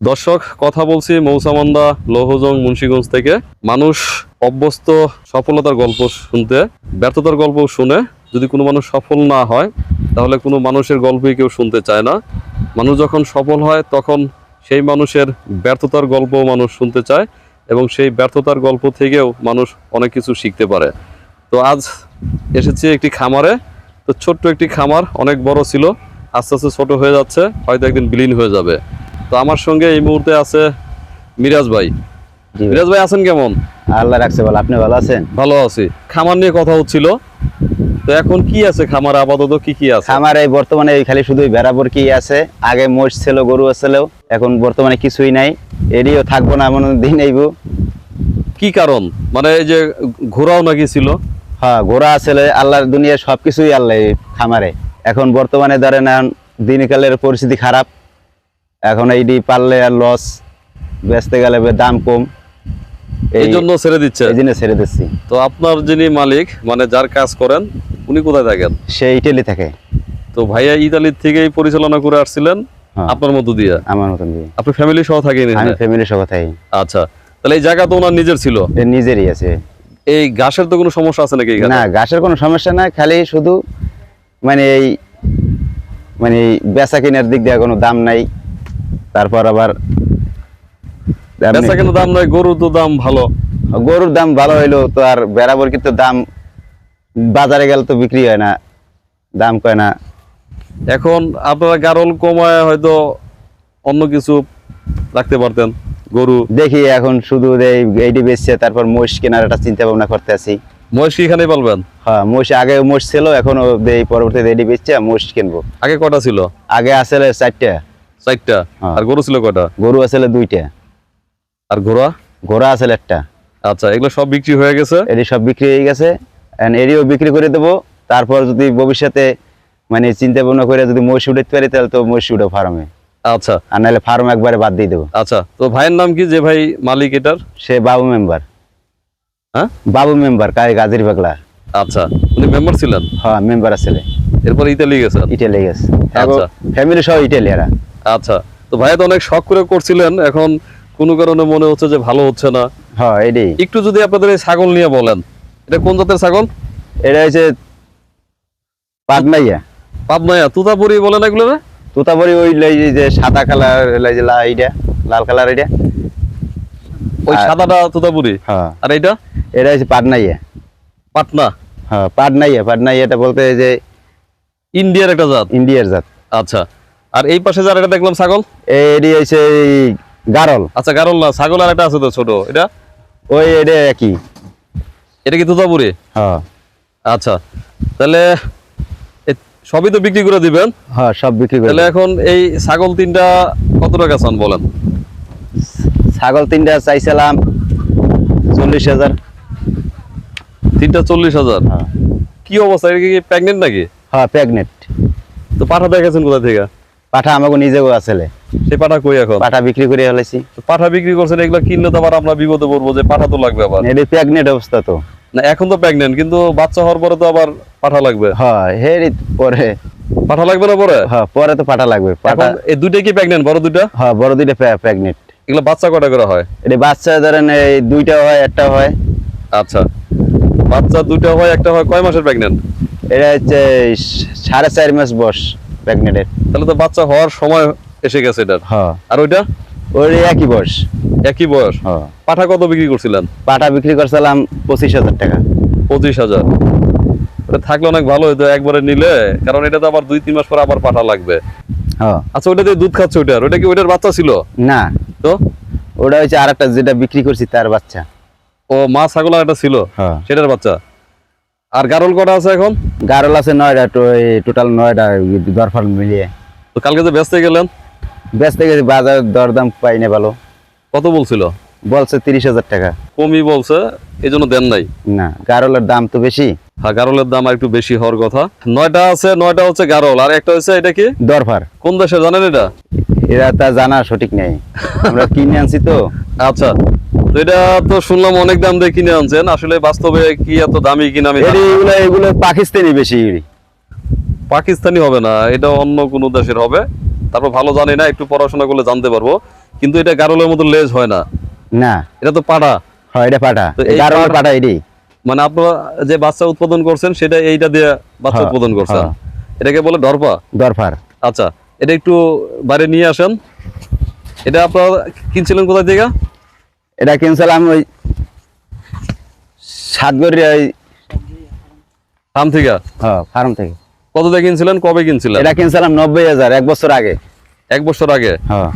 দর্শক, কথা বলছি মৌসামান্দা লৌহজং, মুন্সীগঞ্জ থেকে। মানুষ অভ্যস্ত, সফলতার গল্প শুনতে, ব্যর্থতার গল্প শুনে যদি কোনো মানুষ সফল না হয়, তাহলে কোনো মানুষের গল্পই কেউ শুনতে চায় না। মানুষ যখন সফল হয়, তখন সেই মানুষের ব্যর্থতার গল্প মানুষ শুনতে চায় এবং সেই ব্যর্থতার গল্প থেকেও মানুষ অনেক কিছু শিখতে পারে। তো আজ এসেছি একটি খামারে। তো ছোট্ট একটি খামার, অনেক বড় ছিল, আস্তে আস্তে ছোট হয়ে যাচ্ছে, হয়তো একদিন বিলীন হয়ে যাবে। তো আমার সঙ্গে এই মুহূর্তে আছে মিরাজ ভাই। মিরাজ ভাই আছেন কেমন? আল্লাহ রাখছে ভালো আপনি ভালো আছেন? ভালো আছি। খামার নিয়ে কথা হচ্ছিল। তো এখন কি আছে খামার? আপাতত কি কি আছে? আমার এই বর্তমানে এই খালি শুধু বেড়াবর কি আছে? আগে মোষ ছিল গরু ছিল এখন বর্তমানে কিছুই নাই। এরিও থাকব না এমন দিন আইব কি কারণ? মানে এই যে ঘোড়াও নাকি ছিল? হ্যাঁ ঘোড়া আছে আল্লাহর দুনিয়ার সবকিছুই আল্লাহ খামারে। এখন বর্তমানে ধরেন দিনকালের পরিস্থিতি খারাপ। এখন এইটি পারলে আর লস বেচতে গেলে দাম কম। এই জন্য ছেড়ে দিচ্ছে। এই জন্য ছেড়ে দিচ্ছি। তো আপনার যিনি মালিক মানে যার কাজ করেন উনি কোথায় থাকেন? সে ইটালি থাকে। তো ভাইয়া ইতালির থেকেই পরিচালনা করে আসছিলেন হ্যাঁ। আপনার মতো দিয়ে? আমার মতন দিয়ে। আপনি ফ্যামিলি সহ থাকেন আমি এখানে? ফ্যামিলির সহ থাকি। আচ্ছা। তাহলে এই জায়গা তো ওনার নিজের ছিল? এ নিজেরই আছে। এই ঘাসের তো কোনো সমস্যা আছে নাকি না ঘাসের কোনো সমস্যা না খালি শুধু মানে এই মানে বেচা কেনার দিক দিয়ে কোনো দাম নাই। তারপর আবার এমনি- বেচা কেন দাম নয় গরু তো দাম ভালো। গরুর দাম ভালো হইল তো আর বেড়াবর কিন্তু দাম বাজারে গেলে তো বিক্রি হয় না দাম কয় না। এখন আপনারা গারল কমায় হয়তো অন্য কিছু রাখতে পারতেন গরু। দেখি এখন শুধু এই এইটি বেচছে তারপর মোষ কেনার একটা চিন্তা ভাবনা করতে আছি। মহিষ কি এখানেই পালবেন? হ্যাঁ মোষ আগে মোষ ছিল এখনও পরবর্তীতে এইটি বেচছে মোষ কিনবো। আগে কটা ছিল? আগে আসলে চারটা। চারটা হ্যাঁ। আর গরু ছিল কটা গরু আসলে দুইটা। আর ঘোড়া? ঘোড়া আসলে একটা। আচ্ছা এগুলো সব বিক্রি হয়ে গেছে? এটি সব বিক্রি হয়ে গেছে। এরিও বিক্রি করে দেবো। তারপর যদি ভবিষ্যতে মানে চিন্তা ভাবনা করে যদি মহিষ উঠাতে পারি তাহলে তো মহিষ উঠে ফার্মে। আচ্ছা। আর নাহলে ফার্ম একবারে বাদ দিয়ে দেবো। আচ্ছা তো ভাইয়ের নাম কি? যে ভাই মালিক এটার? সে বাবু মেম্বার। হ্যাঁ? বাবু মেম্বার কাই গাজীর বাগলা আচ্ছা উনি মেম্বার ছিলেন? হ্যাঁ মেম্বার আসলে এরপর ইতালি গেছেন? ইটালি গেছে। আচ্ছা। ফ্যামিলি সহ ইটালি এরা। আচ্ছা তো ভাইয়া তো অনেক শখ করে করছিলেন এখন কোনো কারণে মনে হচ্ছে যে ভালো হচ্ছে না। হ্যাঁ এটি একটু যদি আপনাদের এই ছাগল নিয়ে বলেন এটা কোন জাতের ছাগল? এটা হচ্ছে পাটনাইয়া পাবনায়া তুতাপুরি বলেন এগুলো রে? তুতাবরি ওই লাই যে সাদা কালার লাই যে লা এইটা লাল কালার এটা ওই সাদাটা তুতাপুরি? হ্যাঁ। আর এইটা? এটা হচ্ছে পাটনাইয়া পাটনা? হ্যাঁ পাটনাইয়া পাটনাইয়াটা বলতে যে ইন্ডিয়ার একটা জাত। ইন্ডিয়ার জাত। আচ্ছা। আর এই পাশে যার দেখলাম ছাগল? এটি হচ্ছে এই গারল। আচ্ছা গারল না ছাগল আর একটা আছে তো ছোট এটা? ওই এটা একই। এটা কি তুতাপুরি? হ্যাঁ। আচ্ছা তাহলে সবই তো বিক্রি করে দিবেন? হ্যাঁ সব বিক্রি করে তাহলে এখন এই ছাগল তিনটা কত টাকা চান বলেন? ছাগল তিনটা চাইছিলাম চল্লিশ হাজার। তিনটা চল্লিশ হাজার? হ্যাঁ। কি অবস্থা এটা কি প্রেগনেন্ট নাকি? হ্যাঁ প্রেগনেন্ট তো পাঠা দেখেছেন কোথা থেকে? পাঠা আমাকে নিজেও আসলে। সেই পাঠা কই এখন? পাঠা বিক্রি করে ফেলেছি পাঠা বিক্রি করছেন এগুলো কিনলে তো আবার আমরা বিপদে পড়ব যে পাঠা তো লাগবে আবার। এটি প্রেগনেন্ট অবস্থা তো। না এখন তো প্রেগনেন্ট কিন্তু বাচ্চা হওয়ার পরে তো আবার পাঠা লাগবে। হ্যাঁ হেরি পরে। পাঠা লাগবে না পরে? হ্যাঁ পরে তো পাঠা লাগবে। পাঠা এই দুইটা কি প্রেগনেন্ট বড় দুইটা? হ্যাঁ বড় দুইটা প্রেগনেন্ট। এগুলো বাচ্চা কটা করে হয়? এটি বাচ্চা ধরেন এই দুইটা হয় একটা হয়। আচ্ছা। বাচ্চা দুইটা হয় একটা হয় কয় মাসের প্রেগনেন্ট? এটা হচ্ছে সাড়ে চার মাস বয়স। প্রেগনেন্টের তাহলে তো বাচ্চা হওয়ার সময় এসে গেছে এটার। হ্যাঁ। আর ওইটা? ওই একই বয়স। একই বয়স? হ্যাঁ। পাঠা কত বিক্রি করছিলেন? পাঠা বিক্রি করছিলাম পঁচিশ হাজার টাকা। পঁচিশ হাজার। ওটা থাকলে অনেক ভালো হতো একবারে নিলে কারণ এটা তো আবার দুই তিন মাস পর আবার পাঠা লাগবে। হ্যাঁ। আচ্ছা ওইটা দিয়ে দুধ খাচ্ছে ওইটার ওইটা কি ওইটার বাচ্চা ছিল? না। তো? ওটা হচ্ছে আর একটা যেটা বিক্রি করছি তার বাচ্চা। ও মা ছাগল আর একটা ছিল? হ্যাঁ। সেটার বাচ্চা? আর গারল কটা আছে এখন? গারল আছে নয়টা টোটাল নয়টা দরফার মিলিয়ে। তো কালকে যে ব্যস্ত গেলেন? বেচতে গেছি বাজার দরদাম পাই না ভালো। কত বলছিল? বলছে তিরিশ হাজার টাকা। কমই বলছে এই জন্য দেন নাই। না গারলের দাম তো বেশি। হ্যাঁ গারলের দাম একটু বেশি হওয়ার কথা। নয়টা আছে নয়টা হচ্ছে গারল আর একটা হচ্ছে এটা কি? দরফার। কোন দেশে জানেন এটা? এরা তা জানা সঠিক নেই। আমরা কিনে আনছি তো। আচ্ছা। তো এটা তো শুনলাম অনেক দাম দিয়ে কিনে আনছেন। আসলে বাস্তবে কি এত দামি কিনা আমি। এগুলো এগুলো পাকিস্তানি বেশি। পাকিস্তানি হবে না এটা অন্য কোনো দেশের হবে। তারপর ভালো জানি না একটু পড়াশোনা করলে জানতে পারব। কিন্তু এটা গারলের মতো লেজ হয় না। না। এটা তো পাড়া হয় এটা পাটা। গারলের পাটা- পাটা এটি। মানে আপনারা যে বাচ্চা উৎপাদন করছেন সেটা এইটা দিয়ে বাচ্চা হ্যাঁ, উৎপাদন করছেন। হ্যাঁ। এটাকে বলে ডরপা দরফার আচ্ছা এটা একটু বাইরে নিয়ে আসেন। এটা আপনারা কিনছিলেন কোথায় থেকে? এটা কিনছিলাম ওই সাতগড়ি ওই ফার্ম থেকে? হ্যাঁ ফার্ম থেকে। কত দিয়ে কিনছিলেন কবে কিনছিলেন? এটা কিনছিলাম নব্বই হাজার এক বছর আগে। এক বছর আগে? হ্যাঁ।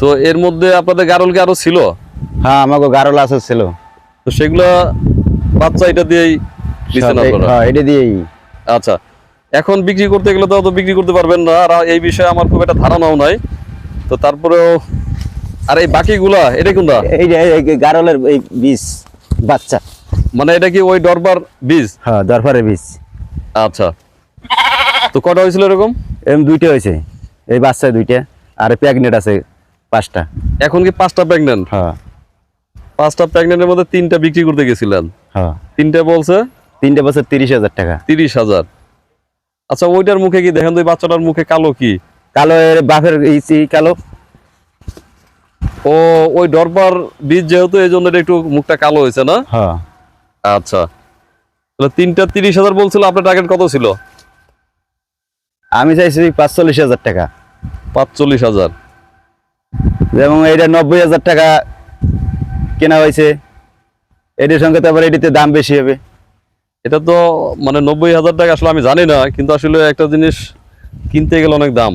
তো এর মধ্যে আপনাদের গারল কি আরও ছিল? হ্যাঁ আমাকে গারল আছে ছিল। তো সেগুলো বাচ্চা এটা দিয়েই হ্যাঁ এটা দিয়েই। আচ্ছা এখন বিক্রি করতে গেলে তো অত বিক্রি করতে পারবেন না। আর এই বিষয়ে আমার খুব একটা ধারণাও নাই। তো তারপরেও আর এই বাকিগুলা এটা কোনটা? এই গারলের এই বীজ বাচ্চা। মানে এটা কি ওই ডরবার বীজ? হ্যাঁ দরফারের বীজ। আচ্ছা। তো কটা হয়েছিল এরকম? এরকম দুইটা হয়েছে। এই বাচ্চা দুইটা আর প্যাগনেট আছে পাঁচটা। এখন কি পাঁচটা প্রেগনেন্ট হ্যাঁ। পাঁচটা প্রেগনেন্টের মধ্যে তিনটা বিক্রি করতে গেছিলেন। হ্যাঁ। তিনটা বলছে? তিনটে বলছে তিরিশ হাজার টাকা। তিরিশ হাজার। আচ্ছা ওইটার মুখে কি দেখেন তো ওই বাচ্চাটার মুখে কালো কি? কালো এর বাপের কালো। ও ওই ডরবার বীজ যেহেতু এই জন্য একটু মুখটা কালো হয়েছে না? হ্যাঁ। আচ্ছা। তাহলে তিনটা তিরিশ হাজার বলছিল আপনার টার্গেট কত ছিল? আমি চাইছি পাঁচচল্লিশ হাজার টাকা। পাঁচচল্লিশ হাজার। যেমন এটা নব্বই হাজার টাকা কেনা হয়েছে। এটির সঙ্গে তারপর এটিতে দাম বেশি হবে। এটা তো মানে নব্বই হাজার টাকা আসলে আমি জানি না কিন্তু আসলে একটা জিনিস কিনতে গেলে অনেক দাম।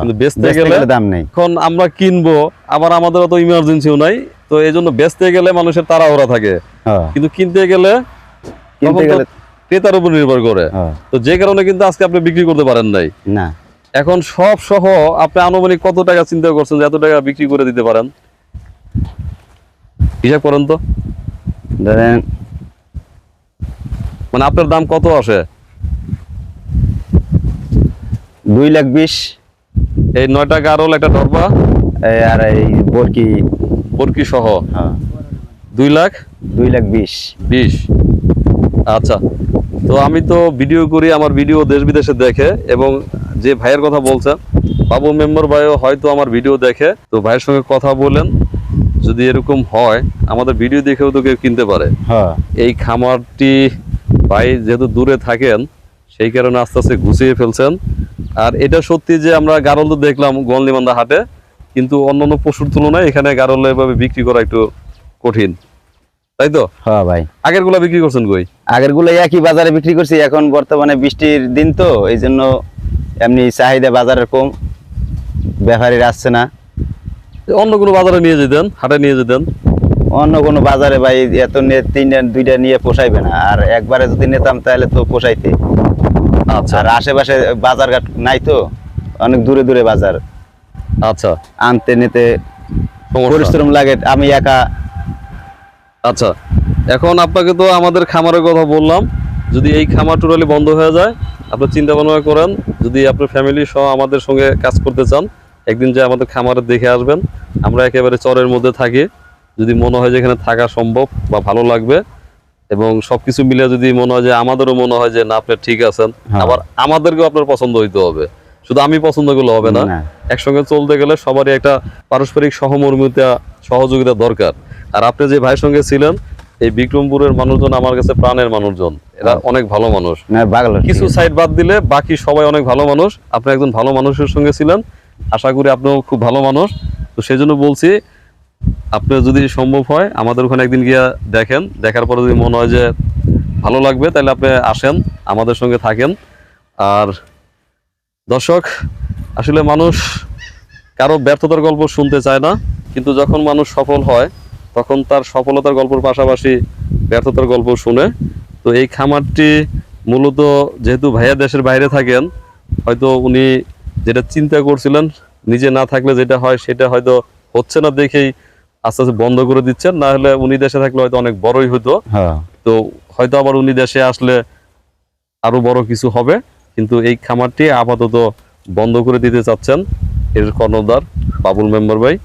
কিন্তু বেচতে গেলে দাম নেই। এখন আমরা কিনবো আবার আমাদের অত ইমার্জেন্সিও নাই তো এই জন্য বেচতে গেলে মানুষের তাড়াহুড়া থাকে। হ্যাঁ। কিন্তু কিনতে গেলে কিনতে গেলে ক্রেতার উপর নির্ভর করে। হ্যাঁ। তো যে কারণে কিন্তু আজকে আপনি বিক্রি করতে পারেন নাই। না। এখন সব সহ আপনি আনুমানিক কত টাকা চিন্তা করছেন যে এত টাকা বিক্রি করে দিতে পারেন? হিসাব করেন তো। ধরেন মানে আপনার দাম কত আসে? দুই লাখ বিশ। এই নয়টা গারল একটা ডরবা আর এই বরকি। বরকি সহ। হ্যাঁ। দুই লাখ? দুই লাখ বিশ। বিশ। আচ্ছা। তো আমি তো ভিডিও করি আমার ভিডিও দেশ বিদেশে দেখে এবং যে ভাইয়ের কথা বলছেন বাবু মেম্বার ভাইও হয়তো আমার ভিডিও দেখে। তো ভাইয়ের সঙ্গে কথা বলেন যদি এরকম হয় আমাদের ভিডিও দেখেও তো কেউ কিনতে পারে। হ্যাঁ। এই খামারটি ভাই যেহেতু দূরে থাকেন সেই কারণে আস্তে আস্তে গুছিয়ে ফেলছেন। আর এটা সত্যি যে আমরা গারল তো দেখলাম গলনিমান্দা হাটে কিন্তু অন্যান্য পশুর তুলনায় এখানে গারল এভাবে বিক্রি করা একটু কঠিন। তাই তো? হ্যাঁ ভাই। আগেরগুলা বিক্রি করছেন কই? আগেরগুলো একই বাজারে বিক্রি করছি এখন বর্তমানে বৃষ্টির দিন তো এই জন্য এমনি চাহিদা বাজারের কম ব্যাপারীর আসছে না। অন্য কোনো বাজারে নিয়ে যেতেন হাটে নিয়ে যেতেন? অন্য কোনো বাজারে ভাই এত নিয়ে তিনটা দুইটা নিয়ে পোষাইবে না আর একবারে যদি নিতাম তাহলে তো পোষাইতে। আর আশেপাশে বাজার ঘাট নাই তো অনেক দূরে দূরে বাজার। আচ্ছা। আনতে নিতে। পরিশ্রম লাগে আমি একা। আচ্ছা। এখন আপনাকে তো আমাদের খামারের কথা বললাম যদি এই খামার টোটালি বন্ধ হয়ে যায় আপনি চিন্তা ভাবনা করেন যদি আপনার ফ্যামিলি সহ আমাদের সঙ্গে কাজ করতে চান একদিন যে আমাদের খামারে দেখে আসবেন। আমরা একেবারে চরের মধ্যে থাকি যদি মনে হয় যে এখানে থাকা সম্ভব বা ভালো লাগবে এবং সবকিছু মিলে যদি মনে হয় যে আমাদেরও মনে হয় যে না আপনি ঠিক আছেন হ্যাঁ। আবার আমাদেরকেও আপনার পছন্দ হইতে হবে। শুধু আমি পছন্দ করলে হবে না না। একসঙ্গে চলতে গেলে সবারই একটা পারস্পরিক সহমর্মিতা সহযোগিতা দরকার। আর আপনি যে ভাইয়ের সঙ্গে ছিলেন এই বিক্রমপুরের মানুষজন আমার কাছে প্রাণের মানুষজন। এরা অনেক ভালো মানুষ। কিছু সাইড বাদ দিলে বাকি সবাই অনেক ভালো মানুষ। আপনি একজন ভালো মানুষের সঙ্গে ছিলেন আশা করি আপনিও খুব ভালো মানুষ। তো সেই জন্য বলছি আপনি যদি সম্ভব হয়, আমাদের ওখানে একদিন গিয়া দেখেন। দেখার পরে যদি মনে হয় যে ভালো লাগবে, তাহলে আপনি আসেন, আমাদের সঙ্গে থাকেন। আর দর্শক, আসলে মানুষ কারও ব্যর্থতার গল্প শুনতে চায় না, কিন্তু যখন মানুষ সফল হয়, তখন তার সফলতার গল্পের পাশাপাশি ব্যর্থতার গল্প শুনে। তো এই খামারটি মূলত যেহেতু ভাইয়া দেশের বাইরে থাকেন, হয়তো উনি যেটা চিন্তা করছিলেন, নিজে না থাকলে যেটা হয়, সেটা হয়তো হচ্ছে না দেখেই আস্তে আস্তে বন্ধ করে দিচ্ছেন না হলে উনি দেশে থাকলে হয়তো অনেক বড়ই হতো হ্যাঁ। তো হয়তো আবার উনি দেশে আসলে আরও বড় কিছু হবে কিন্তু এই খামারটি আপাতত বন্ধ করে দিতে চাচ্ছেন এর কর্ণদার বাবুল মেম্বার ভাই।